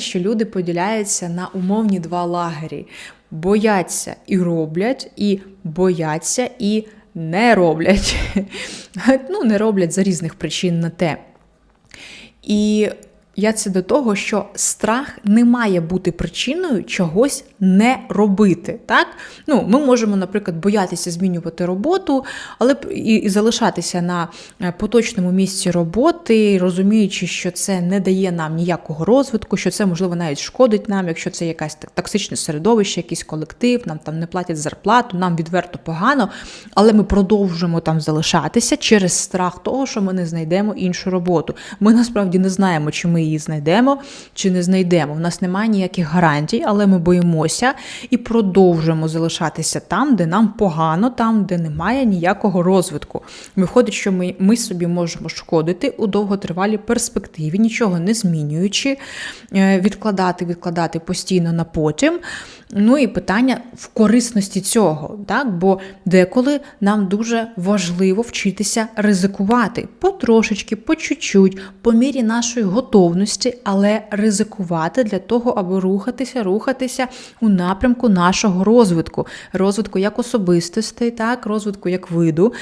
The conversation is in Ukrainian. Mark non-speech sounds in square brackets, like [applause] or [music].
що люди поділяються на умовні два лагері: бояться і роблять, і бояться і не роблять. [laughs] Ну, не роблять за різних причин на те. І я це до того, що страх не має бути причиною чогось не робити. Так? Ну, Ми можемо, наприклад, боятися змінювати роботу, але і, і залишатися на е, поточному місці роботи, розуміючи, що це не дає нам ніякого розвитку, що це, можливо, навіть шкодить нам, якщо це якесь токсичне середовище, якийсь колектив, нам там не платять зарплату, нам відверто погано, але ми продовжуємо там залишатися через страх того, що ми не знайдемо іншу роботу. Ми насправді не знаємо, чи ми її знайдемо, чи не знайдемо. У нас немає ніяких гарантій, але ми боїмося і продовжуємо залишатися там, де нам погано, там, де немає ніякого розвитку. Виходить, що ми, ми собі можемо шкодити у довготривалій перспективі, нічого не змінюючи, е, відкладати, відкладати постійно на потім. Ну і питання в корисності цього, так? бо деколи нам дуже важливо вчитися ризикувати потрошечки, по чуть-чуть, по мірі нашої готовності, але ризикувати для того, аби рухатися, рухатися у напрямку нашого розвитку, розвитку як особистостей, так, розвитку як виду.